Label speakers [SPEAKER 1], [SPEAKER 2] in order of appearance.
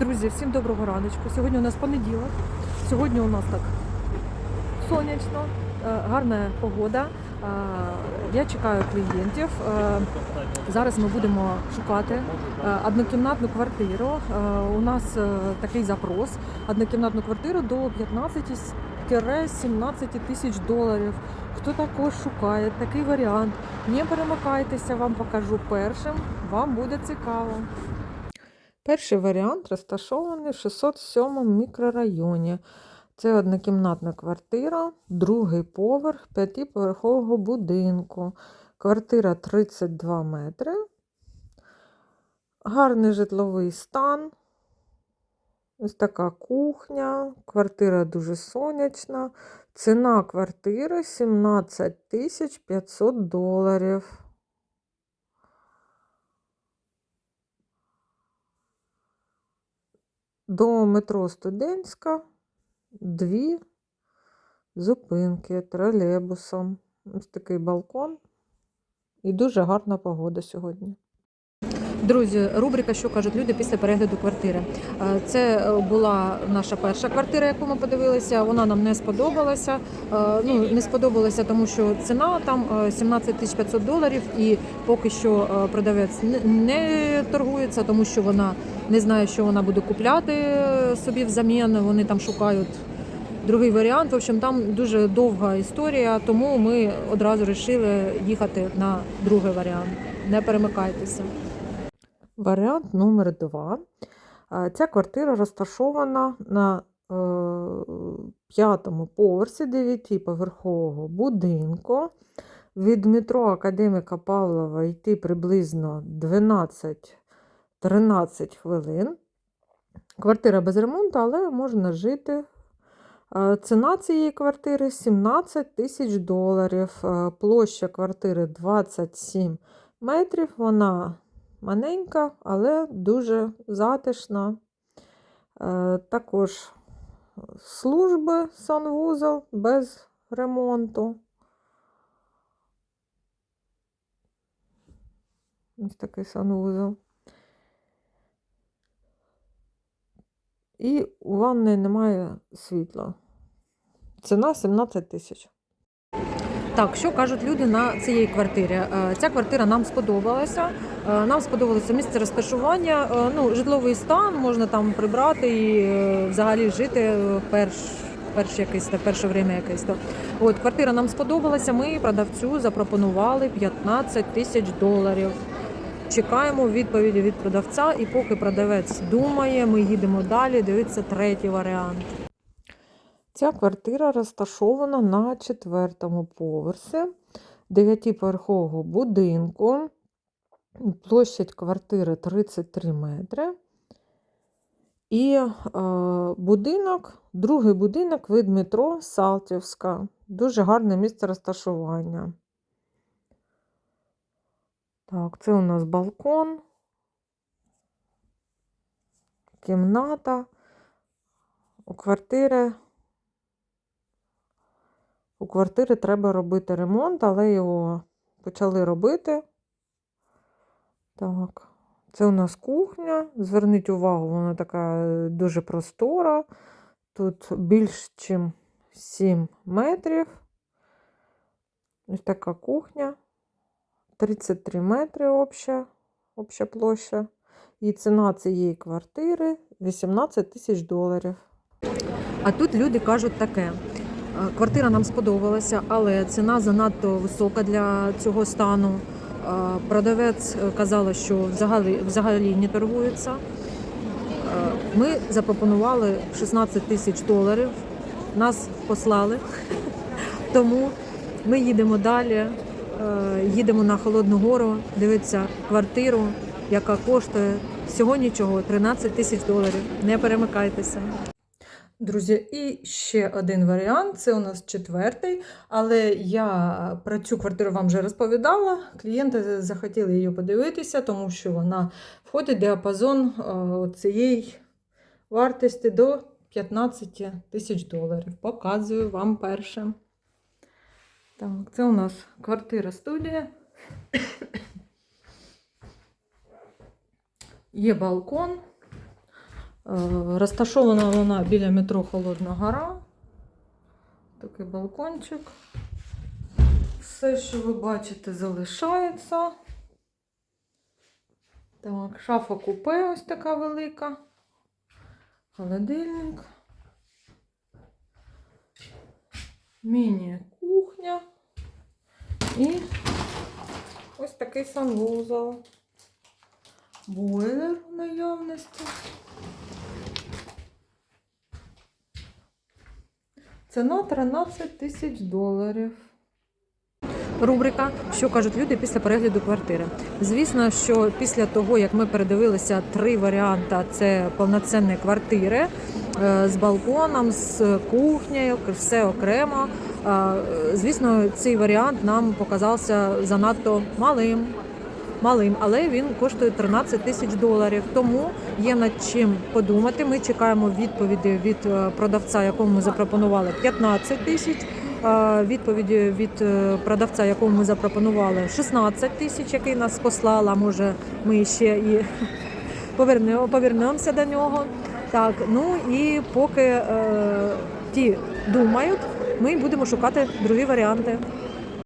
[SPEAKER 1] Друзі, всім доброго раночку. Сьогодні у нас понеділок. Сьогодні у нас так сонячно, е, гарна погода. Е, Я чекаю клієнтів. Е, Зараз ми будемо шукати однокімнатну квартиру. У нас такий запрос: однокімнатну квартиру до 15-17 тисяч доларів. Хто також шукає такий варіант? Не перемикайтеся, вам покажу першим. Вам буде цікаво. Перший варіант розташований в 607 мікрорайоні. Це однокімнатна квартира, другий поверх п'ятиповерхового будинку. Квартира 32 метри. Гарний житловий стан. Ось така кухня. Квартира дуже сонячна. Ціна квартири 17 500 доларів. До метро Студентська дві зупинки тролейбусом. Ось такий балкон. І дуже гарна погода сьогодні. Друзі, рубрика Що кажуть люди після перегляду квартири. Е, Це е, була наша перша квартира, яку ми подивилися. Вона нам не сподобалася. Е, Ну не сподобалася, тому що ціна там е, 17 тисяч 500 доларів, і поки що продавець не- торгується, тому що вона не знає, що вона буде купляти собі взамін. Вони там шукають другий варіант. В общем, там дуже довга історія, тому ми одразу вирішили їхати на другий варіант. Не перемикайтеся. Варіант номер два. Е, Ця квартира розташована на е, п'ятому поверсі дев'ятиповерхового будинку. Від метро Академіка Павлова йти приблизно 12-13 хвилин. Квартира без ремонту, але можна жити. Е, Ціна цієї квартири 17 тисяч доларів. Площа квартири 27 метрів. Вона маленька, але дуже затишна. Е, Також служби санвузол без ремонту. Ось такий санвузол. І у ванної немає світла. Ціна 17 тисяч. Так, що кажуть люди на цієї квартирі? Е, Ця квартира нам сподобалася. Е, Нам сподобалося місце розташування. Е, Ну, житловий стан можна там прибрати і взагалі жити перш, перш якесь та перше время якесь. То. От квартира нам сподобалася. Ми продавцю запропонували 15 тисяч доларів. Чекаємо відповіді від продавця, і поки продавець думає, ми їдемо далі. Дивиться третій варіант. Ця квартира розташована на четвертому поверсі дев'ятиповерхового будинку. Площадь квартири 33 метри. І е, будинок, другий будинок від метро Салтівська. Дуже гарне місце розташування. Так, це у нас балкон, кімната. У квартири у квартири треба робити ремонт, але його почали робити. Так, це у нас кухня. Зверніть увагу, вона така е, дуже простора. Тут більш ніж 7 метрів. Ось така кухня. 33 метри обща, обща площа. І ціна цієї квартири 18 тисяч доларів. А тут люди кажуть таке. Е, Квартира нам сподобалася, але ціна занадто висока для цього стану. Е, Продавець е, казала, що взагалі, взагалі не торгується. Ми запропонували 16 тисяч доларів. Нас послали. Тому ми їдемо далі. Їдемо на Холодну Гору, дивитися квартиру, яка коштує всього нічого 13 тисяч доларів. Не перемикайтеся. Друзі, і ще один варіант це у нас четвертий. Але я про цю квартиру вам вже розповідала. Клієнти захотіли її подивитися, тому що вона входить в діапазон е, цієї вартості до 15 тисяч доларів. Показую вам перше. Так, це у нас квартира студія. Є балкон. Розташована вона біля метро Холодна Гора. Такий балкончик. Все, що ви бачите, залишається. Так, шафа купе ось така велика. Холодильник. Міні-кухня. І ось такий санвузол. Бойлер в наявності. Ціна 13 тисяч доларів. Рубрика Що кажуть люди після перегляду квартири. Звісно, що після того, як ми передивилися три варіанти, це повноцінні квартири е, з балконом, з кухнею, все окремо. е, Звісно, цей варіант нам показався занадто малим. Малим, але він коштує 13 тисяч доларів. Тому є над чим подумати. Ми чекаємо відповіді від е, продавця, якому ми запропонували 15 тисяч. е, Відповіді від е, продавця, якому ми запропонували 16 тисяч, який нас послав. А може, ми ще і повернемо, повернемося до нього. Так, ну і поки е, ті думають, ми будемо шукати другі варіанти.